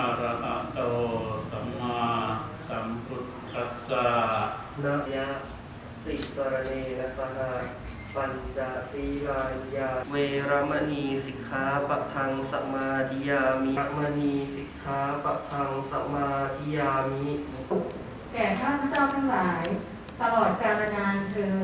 อะระหะโตสัมมาสัมพุทธัสสะนะยะติสรเนนะสหปัญจศีลายาเวรมณีสิกขาปะทังสมาธิยามิรมณีสิกขาปะทังสมาธิยามิ แก่ข้าพเจ้าทั้งหลาย ตลอดกาลนานเทิน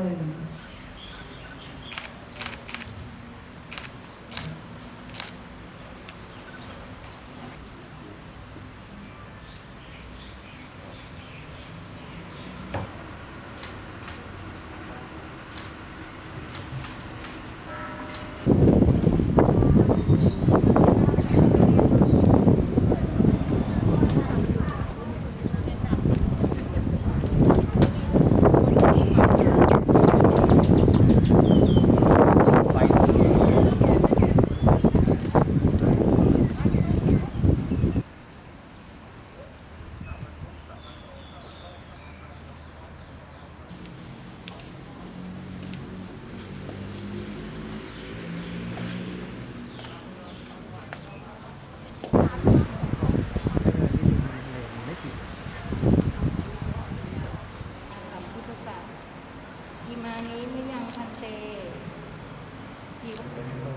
สัมพุทธศาสนมานิมิยังพันเตทีว